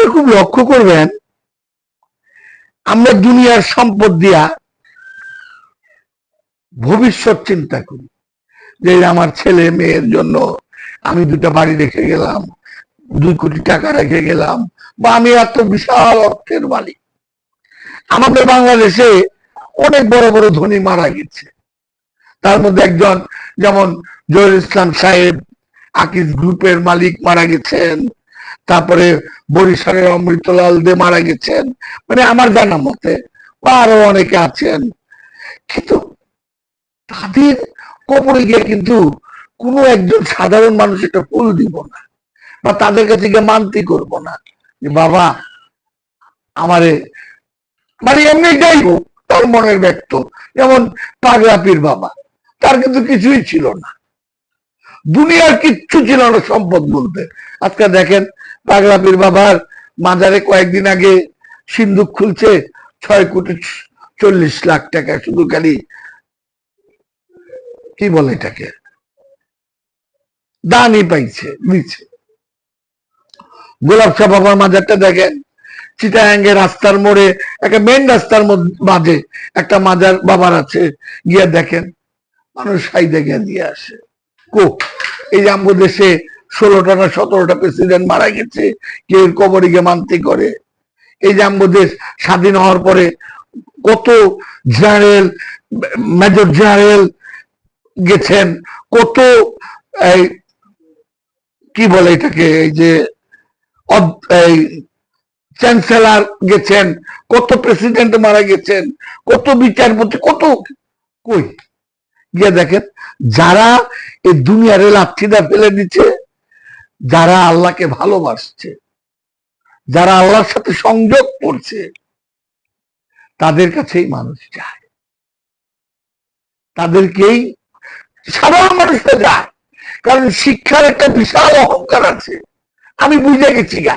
আপনারা খুব লক্ষ্য করবেন? আমরা দুনিয়ার সম্পদ দিয়া ভবিষ্যৎ চিন্তা করি। যে আমার ছেলে মেয়ের জন্য আমি দুটা বাড়ি রেখে গেলাম, দুই কোটি টাকা রেখে গেলাম, বা আমি এত বিশাল অর্থের মালিক। আমাদের বাংলাদেশে অনেক বড় বড় ধনী মারা গেছে। তার মধ্যে একজন, যেমন জহির ইসলাম সাহেব, আকিজ গ্রুপের মালিক মারা গেছেন। তারপরে বরিশালের অমৃতলাল দে মারা গেছেন। মানে আমার জানা মতে আরও অনেকে আছেন। কিন্তু তাদের কবরে গিয়ে কিন্তু কোনো একজন সাধারণ মানুষ একটা ফুল দিব না বা তাদের কাছে গিয়ে মানতি করব না বাবা, আমারে মানে এমনি যাই হোক, তার মনের ব্যক্ত। যেমন পাগলাপির বাবা, তার কিন্তু কিছুই ছিল না। দুনিয়ার কিচ্ছু ছিল না সম্পদ বলতে। আজকে দেখেন পাগলাপির বাবার মাজারে কয়েকদিন আগে সিন্ধুক খুলছে ছয় কোটি চল্লিশ লাখ টাকা, শুধু খালি কি বলে এটাকে? দানই পাইছে দিচ্ছে গোলাপ শাহ বাবার মাজারটা দেখেন চিটাঙ্গে রাস্তার মোড়ে, একটা মেন রাস্তার মাঝে একটা মাজার বাবার আছে, গিয়া দেখেন, মানুষ সাই দেখে দিয়ে আসে। কো? এই যে আমাদের দেশে ষোলোটা না সতেরোটা প্রেসিডেন্ট মারা গেছে, কেউ কবরে গিয়ে মানতি করে। এই যে আমাদের দেশ স্বাধীন হওয়ার পরে কত জেনারেল, মেজর জেনারেল গেছেন, কত এই কি বলে এটাকে, এই যে এই চ্যান্সেলার গেছেন, কত প্রেসিডেন্ট মারা গেছেন, কত বিচারপতি, কত কই? গিয়ে দেখেন, যারা এই দুনিয়ারে লাঠিটা ফেলে দিচ্ছে যারা আল্লাহকে ভালোবাসছে, যারা আল্লাহর সাথে সংযোগ করছে, তাদের কাছেই মানুষ যায়। তাদেরকেই সাধারণ মানুষটা যায়। কারণ শিক্ষার একটা বিশাল অহংকার আছে। আমি বুঝে গেছি গা,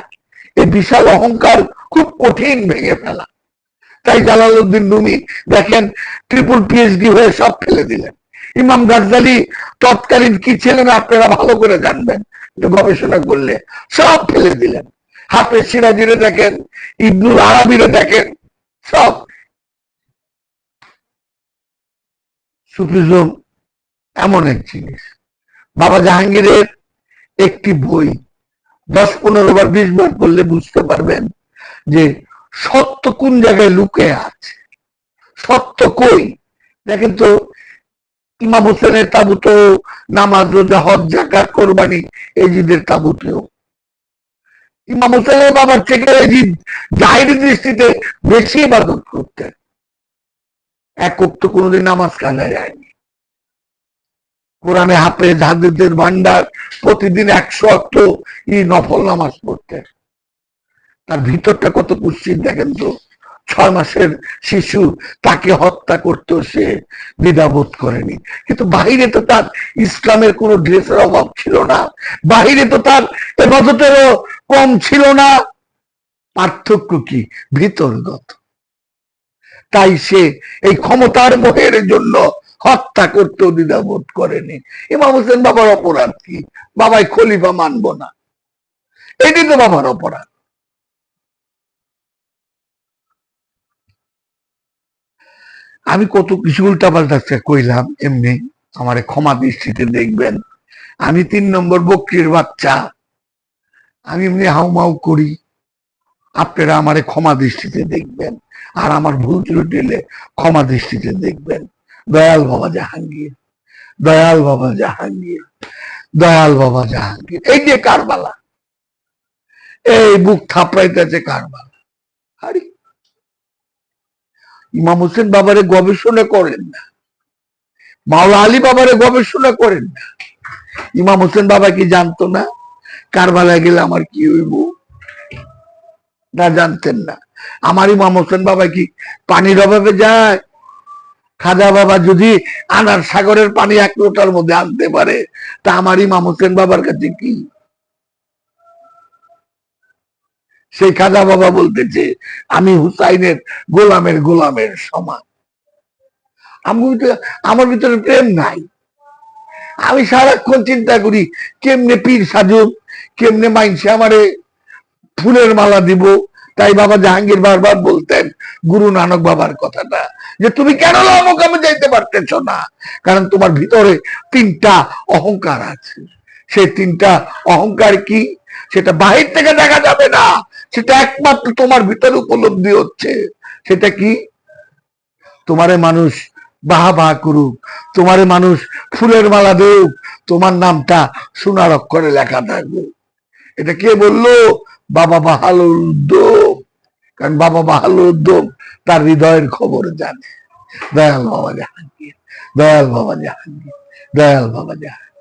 এই বিশাল অহংকার খুব কঠিন ভেঙে ফেলা। তাই জালালউদ্দিন রুমি দেখেন ট্রিপল পিএইচডি হয়ে সব ফেলে দিলেন। ইমাম গাজ্জালি তৎকালীন কি ছিলেন আপনারা ভালো করে জানবেন। গবেষণা করলে সব ফেলে দিলেন। হাফেজ সিরাজিরে দেখেন, ইবনুল আরবিরে দেখেন, সব। সুফিজম এমন এক জিনিস। বাবা জাহাঙ্গীরের একটি বই, দশ পনেরো বার, বিশ বার পড়লে বুঝতে পারবেন যে সত্য কোন জায়গায় লুকে আছে, সত্য কই? দেখেন তো ইমাম হোসেনের তাবুত নামাজ, রোজা, হজ জাকাত কোরবানি এই জিদের তাবুতেও। ইমাম হোসেনের বাবার থেকে এই জিদ জাহিরি দৃষ্টিতে বেশি ইবাদত করতেন। এক তো কোনোদিন নামাজ কাজা যায়নি। কোরআনে হাফেজ হাদিসের ভান্ডার প্রতিদিন একশো অক্ট ই নফল নামাজ পড়তেন। তার ভিতরটা কত কুশ্চিত দেখেন তো। ছয় মাসের শিশু তাকে হত্যা করতেও সে দ্বিধাবোধ করেনি। কিন্তু বাহিরে তো তার ইসলামের কোনো ড্রেসের অভাব ছিল না। বাহিরে তো তার এবাদতেরও কম ছিল না। পার্থক্য কি? ভিতরগত। তাই সে এই ক্ষমতার মোহের জন্য হত্যা করতেও দ্বিধাবোধ করেনি। ইমাম হোসেন বাবার অপরাধ কি? বাবাই খলিফা মানব না। এটি তো বাবার অপরাধ। আমি কত কিছু উল্টা পাল্টা কইলাম, এমনি আমার ক্ষমা দৃষ্টিতে দেখবেন। আমি তিন নম্বর বকরির বাচ্চা। আমি এমনি হাউমাউ করি। আপনারা আমারে ক্ষমা দৃষ্টিতে দেখবেন। আর আমার ভুল ত্রুটি হলে ক্ষমা দৃষ্টিতে দেখবেন। দয়াল বাবা জাহাঙ্গীর। দয়াল বাবা জাহাঙ্গীর। দয়াল বাবা জাহাঙ্গীর। এই যে কারবালা। এই বুক থাপড়াইতেছে কারবালা। আরে ইমাম হোসেন বাবারে গবেষণা করেন না। মাওলা আলী বাবারে গবেষণা করেন না। ইমাম হোসেন বাবা কি জানতো না? কারবালায় গেলে আমার কি হইব? না, জানতেন না। আমার ইমাম হোসেন বাবা কি পানির অভাবে যায়? খাজা বাবা যদি আনার সাগরের পানি এক লোটার মধ্যে আনতে পারে, তা আমার ইমাম হোসেন বাবার কাছে কি? সেই খাজা বাবা বলতেছে, আমি হুসাইনের গোলামের গোলামের সমান। আমি তো- আমার ভিতরে প্রেম নাই। আমি সারাক্ষণ চিন্তা করি, কেমনে পীর সাজুক, কেমনে মাইনসে আমারে ফুলের মালা দিব? তাই বাবা জাহাঙ্গীর বারবার বলতেন, গুরু নানক বাবার কথাটা, যে তুমি কেন লমকামে যাইতে পারতেছ না? কারণ তোমার ভিতরে তিনটা অহংকার আছে। সেই তিনটা অহংকার কি? সেটা বাহির থেকে দেখা যাবে না। সেটা একমাত্র তোমার ভিতরে উপলব্ধি হচ্ছে। সেটা কি? তোমারে মানুষ বাহা বাহা করুক, তোমারে মানুষ ফুলের মালা দেউক, তোমার নামটা সোনার অক্ষরে লেখা থাকুক এটা কে বলল? বাবা বাহালুর উদ্যোগ। কারণ বাবা বাহালুর উদ্যোগ তার হৃদয়ের খবর জানে। দয়াল বাবা জাহাঙ্গীর, দয়াল বাবা জাহাঙ্গীর, দয়াল বাবা জাহাঙ্গীর।